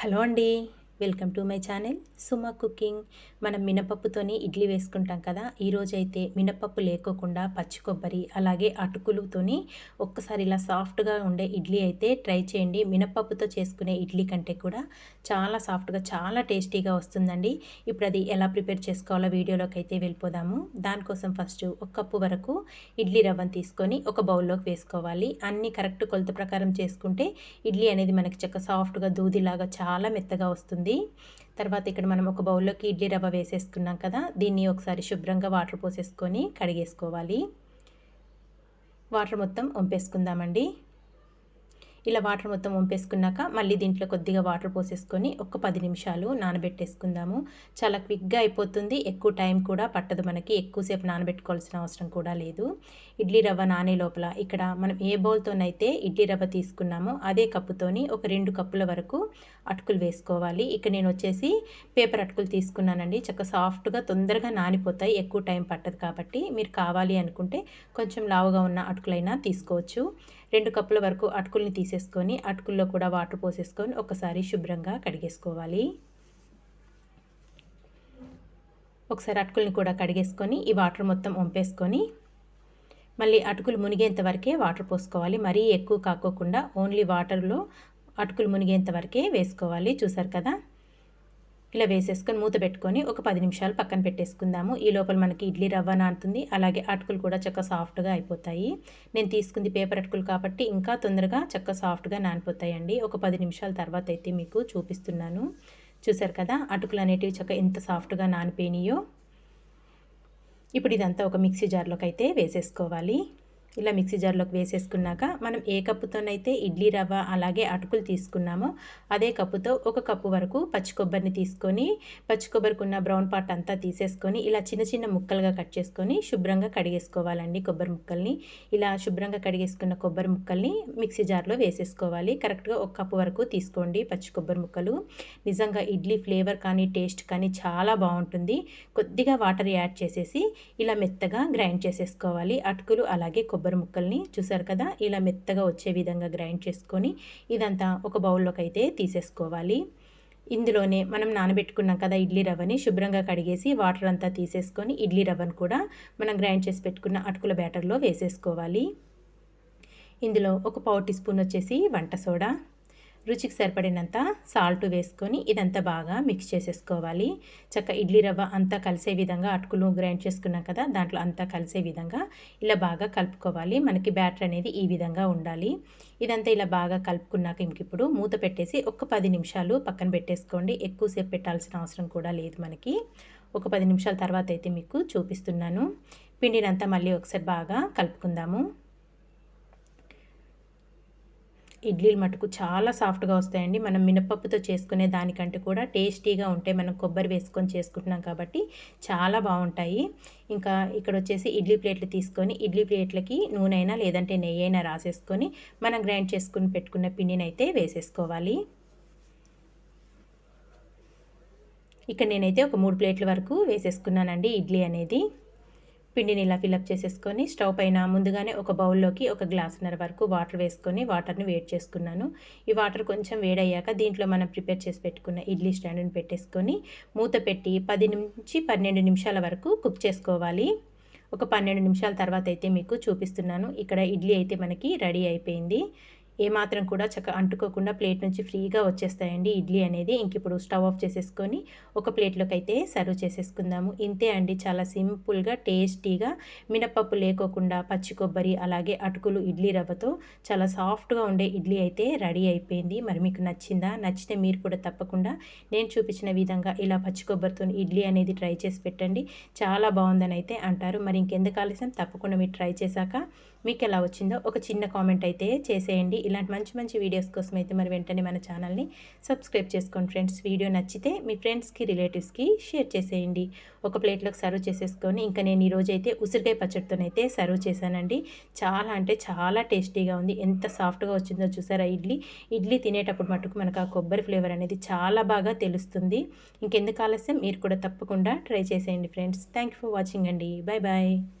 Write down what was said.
Hello అండి. Welcome to my channel. Suma cooking. మనం మినపప్పుతోని ఇడ్లీ వేసుకుంటాం కదా ఈరోజు అయితే మినపప్పు లేకోకుండా పచ్చి కొబ్బరి అలాగే అటుకులతోని ఒక్కసారి ఇలా సాఫ్ట్గా ఉండే ఇడ్లీ అయితే ట్రై చేయండి. మినపప్పుతో చేసుకునే ఇడ్లీ కంటే కూడా చాలా సాఫ్ట్గా చాలా టేస్టీగా వస్తుందండి. ఇప్పుడు అది ఎలా ప్రిపేర్ చేసుకోవాలో వీడియోలోకి అయితే వెళ్ళిపోదాము. దానికోసం ఫస్ట్ ఒక కప్పు వరకు ఇడ్లీ రవ్వను తీసుకొని ఒక బౌల్లోకి వేసుకోవాలి. అన్ని కరెక్ట్ కొలత ప్రకారం చేసుకుంటే ఇడ్లీ అనేది మనకి చక్క సాఫ్ట్గా దూదిలాగా చాలా మెత్తగా వస్తుంది. తర్వాత ఇక్కడ మనం ఒక బౌల్లోకి ఇడ్లీ రవ్వ వేసేసుకున్నాం కదా దీన్ని ఒకసారి శుభ్రంగా వాటర్ పోసేసుకొని కడిగేసుకోవాలి. వాటర్ మొత్తం వంపేసుకుందామండి ఇలా వాటర్ మొత్తం వంపేసుకున్నాక మళ్ళీ దీంట్లో కొద్దిగా వాటర్ పోసేసుకొని ఒక పది నిమిషాలు నానబెట్టేసుకుందాము. చాలా క్విక్గా అయిపోతుంది. ఎక్కువ టైం కూడా పట్టదు మనకి. ఎక్కువసేపు నానబెట్టుకోవాల్సిన అవసరం కూడా లేదు. ఇడ్లీ రవ్వ నానే లోపల. ఇక్కడ మనం ఏ బౌల్తోనైతే ఇడ్లీ రవ్వ తీసుకున్నామో అదే కప్పుతోని ఒక రెండు కప్పుల వరకు అటుకులు వేసుకోవాలి. ఇక్కడ నేను వచ్చేసి పేపర్ అటుకులు తీసుకున్నానండి. చక్క సాఫ్ట్గా తొందరగా నానిపోతాయి. ఎక్కువ టైం పట్టదు కాబట్టి మీరు కావాలి అనుకుంటే కొంచెం లావుగా ఉన్న అటుకులైనా తీసుకోవచ్చు. రెండు కప్పుల వరకు అటుకుల్ని తీసేసుకొని అటుకుల్లో కూడా వాటర్ పోసేసుకొని ఒకసారి శుభ్రంగా కడిగేసుకోవాలి. ఒకసారి అటుకుల్ని కూడా కడిగేసుకొని ఈ వాటర్ మొత్తం వంపేసుకొని మళ్ళీ అటుకులు మునిగేంత వరకే వాటర్ పోసుకోవాలి. మరీ ఎక్కువ కాకోకుండా ఓన్లీ వాటర్లో అటుకులు మునిగేంత వరకే వేసుకోవాలి. చూసారు కదా? ఇలా వేసేసుకొని మూత పెట్టుకొని ఒక పది నిమిషాలు పక్కన పెట్టేసుకుందాము. ఈ లోపల మనకి ఇడ్లీ రవ్వ నానుతుంది. అలాగే అటుకులు కూడా చక్క సాఫ్ట్గా అయిపోతాయి. నేను తీసుకుంది పేపర్ అటుకులు కాబట్టి ఇంకా తొందరగా చక్క సాఫ్ట్గా నానిపోతాయండి. ఒక పది నిమిషాల తర్వాత అయితే మీకు చూపిస్తున్నాను. చూసారు కదా అటుకులు అనేటివి చక్క ఎంత సాఫ్ట్గా నానిపోయినాయో. ఇప్పుడు ఇదంతా ఒక మిక్సీ జార్లోకి అయితే వేసేసుకోవాలి. ఇలా మిక్సీ జార్లోకి వేసేసుకున్నాక మనం ఏ కప్పుతోనైతే ఇడ్లీ రవ్వ అలాగే అటుకులు తీసుకున్నామో అదే కప్పుతో ఒక కప్పు వరకు పచ్చి కొబ్బరిని తీసుకొని పచ్చి కొబ్బరికి ఉన్న బ్రౌన్ పార్ట్ అంతా తీసేసుకొని ఇలా చిన్న చిన్న ముక్కలుగా కట్ చేసుకొని శుభ్రంగా కడిగేసుకోవాలండి కొబ్బరి ముక్కల్ని. ఇలా శుభ్రంగా కడిగేసుకున్న కొబ్బరి ముక్కల్ని మిక్సీ జార్లో వేసేసుకోవాలి. కరెక్ట్గా ఒక కప్పు వరకు తీసుకోండి పచ్చి కొబ్బరి ముక్కలు. నిజంగా ఇడ్లీ ఫ్లేవర్ కానీ టేస్ట్ కానీ చాలా బాగుంటుంది. కొద్దిగా వాటర్ యాడ్ చేసేసి ఇలా మెత్తగా గ్రైండ్ చేసేసుకోవాలి. అటుకులు అలాగే కొబ్బరి కొబ్బరి ముక్కల్ని చూసారు కదా? ఇలా మెత్తగా వచ్చే విధంగా గ్రైండ్ చేసుకొని ఇదంతా ఒక బౌల్లోకి అయితే తీసేసుకోవాలి. ఇందులోనే మనం నానబెట్టుకున్నాం కదా ఇడ్లీ రవ్వని శుభ్రంగా కడిగేసి వాటర్ అంతా తీసేసుకొని ఇడ్లీ రవ్వను కూడా మనం గ్రైండ్ చేసి పెట్టుకున్న అటుకుల బ్యాటర్లో వేసేసుకోవాలి. ఇందులో ఒక పావు టీ స్పూన్ వచ్చేసి వంట సోడా రుచికి సరిపడినంత సాల్ట్ వేసుకొని ఇదంతా బాగా మిక్స్ చేసేసుకోవాలి. చక్క ఇడ్లీ రవ్వ అంతా కలిసే విధంగా అటుకులు గ్రైండ్ చేసుకున్నాం కదా దాంట్లో అంతా కలిసే విధంగా ఇలా బాగా కలుపుకోవాలి. మనకి బ్యాటర్ అనేది ఈ విధంగా ఉండాలి. ఇదంతా ఇలా బాగా కలుపుకున్నాక ఇంకిప్పుడు మూత పెట్టేసి ఒక పది నిమిషాలు పక్కన పెట్టేసుకోండి. ఎక్కువసేపు పెట్టాల్సిన అవసరం కూడా లేదు మనకి. ఒక పది నిమిషాల తర్వాత అయితే మీకు చూపిస్తున్నాను. పిండినంతా మళ్ళీ ఒకసారి బాగా కలుపుకుందాము. ఇడ్లీలు మటుకు చాలా సాఫ్ట్గా వస్తాయండి. మనం మినపప్పుతో చేసుకునే దానికంటే కూడా టేస్టీగా ఉంటాయి మనం కొబ్బరి వేసుకొని చేసుకుంటున్నాం కాబట్టి చాలా బాగుంటాయి. ఇంకా ఇక్కడ వచ్చేసి ఇడ్లీ ప్లేట్లు తీసుకొని ఇడ్లీ ప్లేట్లకి నూనె అయినా లేదంటే నెయ్యి అయినా రాసేసుకొని మనం గ్రైండ్ చేసుకుని పెట్టుకున్న పిండిని అయితే వేసేసుకోవాలి. ఇక్కడ నేనైతే ఒక మూడు ప్లేట్ల వరకు వేసేసుకున్నానండి ఇడ్లీ అనేది. పిండిని ఇలా ఫిలప్ చేసేసుకొని స్టవ్ పైన ముందుగానే ఒక బౌల్లోకి ఒక గ్లాసున్నర వరకు వాటర్ వేసుకొని వాటర్ని వేడి చేసుకున్నాను. ఈ వాటర్ కొంచెం వేడయ్యాక దీంట్లో మనం ప్రిపేర్ చేసి పెట్టుకున్న ఇడ్లీ స్టాండ్ని పెట్టేసుకొని మూత పెట్టి పది నుంచి పన్నెండు నిమిషాల వరకు కుక్ చేసుకోవాలి. ఒక పన్నెండు నిమిషాల తర్వాత అయితే మీకు చూపిస్తున్నాను. ఇక్కడ ఇడ్లీ అయితే మనకి రెడీ అయిపోయింది. ఏమాత్రం కూడా చక్క అంటుకోకుండా ప్లేట్ నుంచి ఫ్రీగా వచ్చేస్తాయండి. ఇడ్లీ అనేది ఇంక ఇప్పుడు స్టవ్ ఆఫ్ చేసేసుకొని ఒక ప్లేట్లోకి అయితే సర్వ్ చేసేసుకుందాము. ఇంతే అండి చాలా సింపుల్గా టేస్టీగా మినపప్పు లేకోకుండా పచ్చి కొబ్బరి అలాగే అటుకులు ఇడ్లీ రవ్వతో చాలా సాఫ్ట్గా ఉండే ఇడ్లీ అయితే రెడీ అయిపోయింది. మరి మీకు నచ్చిందా? నచ్చితే మీరు కూడా తప్పకుండా నేను చూపించిన విధంగా ఇలా పచ్చి కొబ్బరితో ఇడ్లీ అనేది ట్రై చేసి పెట్టండి. చాలా బాగుందని అయితే అంటారు. మరి ఇంకెందుకు ఆలస్యం? తప్పకుండా మీరు ట్రై చేశాక మీకు ఎలా వచ్చిందో ఒక చిన్న కామెంట్ అయితే చేసేయండి. ఇలాంటి మంచి మంచి వీడియోస్ కోసం అయితే మరి వెంటనే మన ఛానల్ని సబ్స్క్రైబ్ చేసుకోండి ఫ్రెండ్స్. వీడియో నచ్చితే మీ ఫ్రెండ్స్కి రిలేటివ్స్కి షేర్ చేసేయండి. ఒక ప్లేట్లోకి సర్వ్ చేసేసుకొని ఇంకా నేను ఈరోజు అయితే ఉసిరికాయ పచ్చడితోనైతే సర్వ్ చేశానండి. చాలా అంటే చాలా టేస్టీగా ఉంది. ఎంత సాఫ్ట్గా వచ్చిందో చూసారా? ఇడ్లీ ఇడ్లీ తినేటప్పుడు మటుకు మనకు ఆ కొబ్బరి ఫ్లేవర్ అనేది చాలా బాగా తెలుస్తుంది. ఇంకెందుకు ఆలస్యం? మీరు కూడా తప్పకుండా ట్రై చేసేయండి ఫ్రెండ్స్. థ్యాంక్ ఫర్ వాచింగ్ అండి. Bye bye